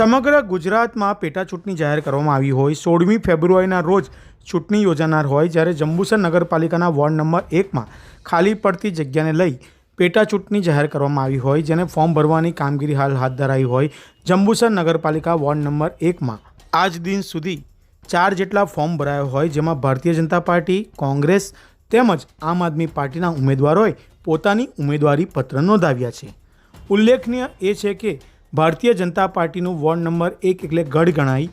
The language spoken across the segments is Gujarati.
સમગ્ર ગુજરાતમાં પેટા ચૂંટણી જાહેર કરવામાં આવી હોય. સોળમી ફેબ્રુઆરીના રોજ ચૂંટણી યોજાનાર હોય જ્યારે જંબુસર નગરપાલિકાના વોર્ડ નંબર એકમાં ખાલી પડતી જગ્યાને લઈ પેટા ચૂંટણી જાહેર કરવામાં આવી હોય, જેને ફોર્મ ભરવાની કામગીરી હાલ હાથ ધરાઈ હોય. જંબુસર નગરપાલિકા વોર્ડ નંબર એકમાં આજ દિન સુધી ચાર જેટલા ફોર્મ ભરાયા હોય, જેમાં ભારતીય જનતા પાર્ટી, કોંગ્રેસ તેમજ આમ આદમી પાર્ટીના ઉમેદવારોએ પોતાની ઉમેદવારી પત્ર નોંધાવ્યા છે. ઉલ્લેખનીય એ છે કે ભારતીય જનતા પાર્ટીનું વોર્ડ નંબર એક એટલે ગઢ ગણાય.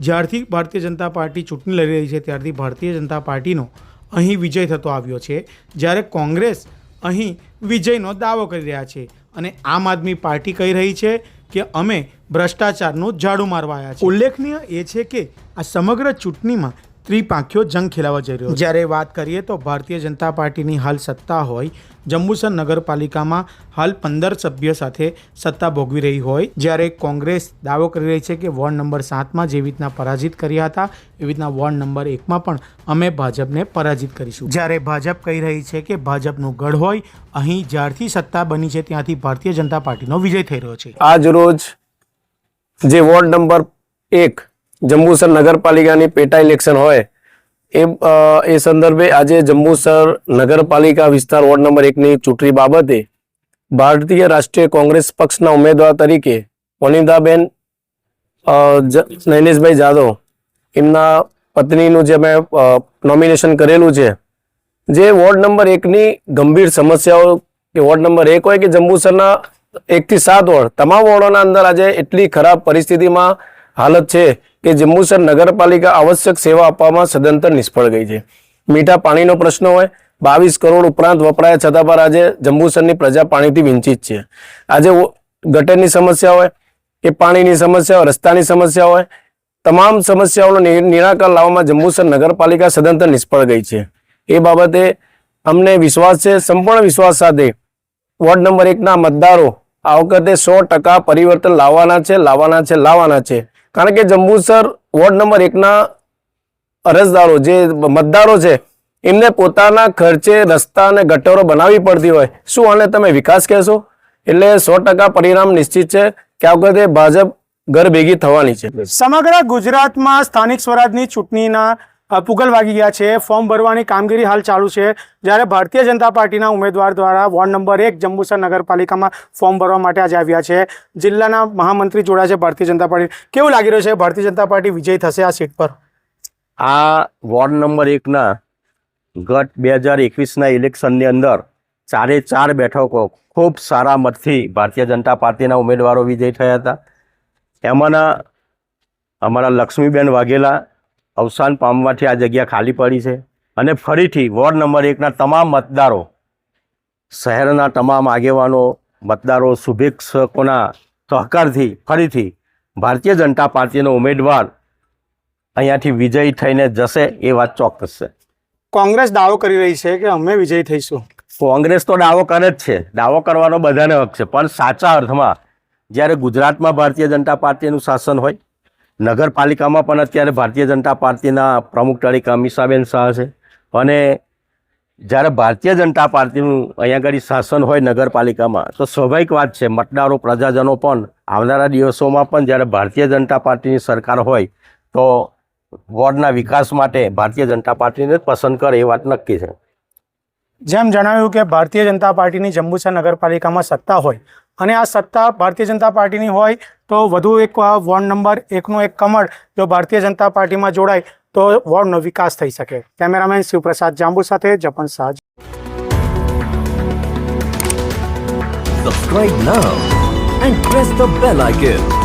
જ્યારથી ભારતીય જનતા પાર્ટી ચૂંટણી લડી રહી છે, ત્યારથી ભારતીય જનતા પાર્ટીનો અહીં વિજય થતો આવ્યો છે. જ્યારે કોંગ્રેસ અહીં વિજયનો દાવો કરી રહ્યા છે અને આમ આદમી પાર્ટી કહી રહી છે કે અમે ભ્રષ્ટાચારનું ઝાડુ મારવા આવ્યા છે ઉલ્લેખનીય એ છે કે આ સમગ્ર ચૂંટણીમાં ત્રિપાંખ્યો જંગ ખેલાવા જઈ રહ્યો જ્યારે વાત કરીએ તો ભારતીય જનતા પાર્ટીની હાલ સત્તા હોય જંબુસર નગરપાલિકામાં હાલ પંદર સભ્ય સાથે સત્તા ભોગવી રહી હોય જ્યારે કોંગ્રેસ દાવો કરી રહી છે કે વોર્ડ નંબર સાતમાં જેવી રીતના પરાજિત કર્યા હતા એવી રીતના વોર્ડ નંબર એકમાં પણ અમે ભાજપને પરાજિત કરીશું. જ્યારે ભાજપ કહી રહી છે કે ભાજપનું ગઢ હોય અહીં જ્યારથી સત્તા બની છે ત્યાંથી ભારતીય જનતા પાર્ટીનો વિજય થઈ રહ્યો છે. આજ રોજ જે વોર્ડ નંબર એક જંબુસર નગરપાલિકાની પેટા ઇલેક્શન હોય, એ એ સંદર્ભે આજે જંબુસર નગરપાલિકા વિસ્તાર વોર્ડ નંબર એકની ચૂંટણી બાબતે ભારતીય રાષ્ટ્રીય કોંગ્રેસ પક્ષના ઉમેદવાર તરીકે વનિતાબેન નૈનેશભાઈ જાદવ, એમના પત્નીનું જે મેં નોમિનેશન કરેલું છે, જે વોર્ડ નંબર એકની ગંભીર સમસ્યાઓ કે વોર્ડ નંબર એક હોય કે જંબુસરના એકથી સાત વોર્ડ, તમામ વોર્ડોના અંદર આજે એટલી ખરાબ પરિસ્થિતિમાં હાલત છે કે જંબુસર નગરપાલિકા આવશ્યક સેવા આપવામાં સદંતર નિષ્ફળ ગઈ છે. મીઠા પાણીનો પ્રશ્ન હોય, બાવીસ કરોડ ઉપરાંત વપરાયા છતાં પણ આજે જંબુસરની પ્રજા પાણીથી વિંચિત છે. આજે ગટરની સમસ્યા હોય, કે પાણીની સમસ્યા હોય, રસ્તાની સમસ્યા હોય, તમામ સમસ્યાઓનો નિ- નિરાકર લાવવામાં જંબુસર નગરપાલિકા સદંતર નિષ્ફળ ગઈ છે. એ બાબતે અમને વિશ્વાસ છે, સંપૂર્ણ વિશ્વાસ સાથે વોર્ડ નંબર એકના મતદારો આ વખતે સો ટકા પરિવર્તન લાવવાના છે લાવવાના છે લાવવાના છે. કારણ કે જંબુસર વોર્ડ નંબર એકના અરજદારો, જે મતદારો છે, એમને પોતાના ખર્ચે રસ્તા અને ગટરો બનાવવી પડતી હોય. શું આને તમે વિકાસ કહેશો? એટલે સો પરિણામ નિશ્ચિત છે કે આ વખતે ભાજપ ઘર ભેગી થવાની છે. સમગ્ર ગુજરાતમાં સ્થાનિક સ્વરાજની ચૂંટણીના પુગલ વાગી ગયા છે. ફોર્મ ભરવાની કામગીરી હાલ ચાલુ છે. જ્યારે ભારતીય જનતા પાર્ટીના ઉમેદવાર દ્વારા વોર્ડ નંબર એક જંબુસર નગરપાલિકામાં ફોર્મ ભરવા માટે આજે આવ્યા છે. જિલ્લાના મહામંત્રી જોડાયા છે ભારતીય જનતા પાર્ટી. કેવું લાગી રહ્યું છે? ભારતીય જનતા પાર્ટી વિજય થશે આ સીટ પર? આ વોર્ડ નંબર એકના ગત બે હજાર એકવીસના ઇલેક્શનની અંદર ચારે ચાર બેઠકો ખૂબ સારા મતથી ભારતીય જનતા પાર્ટીના ઉમેદવારો વિજય થયા હતા. એમાંના અમારા લક્ષ્મીબેન વાઘેલા અવસાન પામવાથી આ જગ્યા ખાલી પડી છે. અને ફરીથી વોર્ડ નંબર એકના તમામ મતદારો શહેરના તમામ આગેવાનો મતદારો શુભેચ્છકોના સહકારથી ફરીથી ભારતીય જનતા પાર્ટીનો ઉમેદવાર અહીંયાથી વિજય થઈને જશે એ વાત ચોક્કસ છે. કોંગ્રેસ દાવો કરી રહી છે કે અમે વિજય થઈશું? કોંગ્રેસ તો દાવો કરે જ છે. દાવો કરવાનો બધાને હક છે. પણ સાચા અર્થમાં જ્યારે ગુજરાતમાં ભારતીય જનતા પાર્ટીનું શાસન હોય નગરપાલિકામાં પણ અત્યારે ભારતીય જનતા પાર્ટીના પ્રમુખ તરીકે અમીષાબેન શાહ છે. અને જ્યારે ભારતીય જનતા પાર્ટીનું અહીંયા આગળ શાસન હોય નગરપાલિકામાં, તો સ્વાભાવિક વાત છે, મતદારો, પ્રજાજનો પણ આવનારા દિવસોમાં પણ જ્યારે ભારતીય જનતા પાર્ટીની સરકાર હોય, તો વોર્ડના વિકાસ માટે ભારતીય જનતા પાર્ટીને જ પસંદ કરે એ વાત નક્કી છે. જેમ જણાવ્યું કે ભારતીય જનતા પાર્ટીની જંબુસર નગરપાલિકામાં સત્તા હોય અને આ સત્તા ભારતીય જનતા પાર્ટીની હોય તો વધુ એક વોર્ડ નંબર એકનું એક કમળ જો ભારતીય જનતા પાર્ટીમાં જોડાય તો વોર્ડનો વિકાસ થઈ શકે કેમેરામેન શિવપ્રસાદ જાંબુ સાથે જપન સાજ subscribe now and press the bell icon.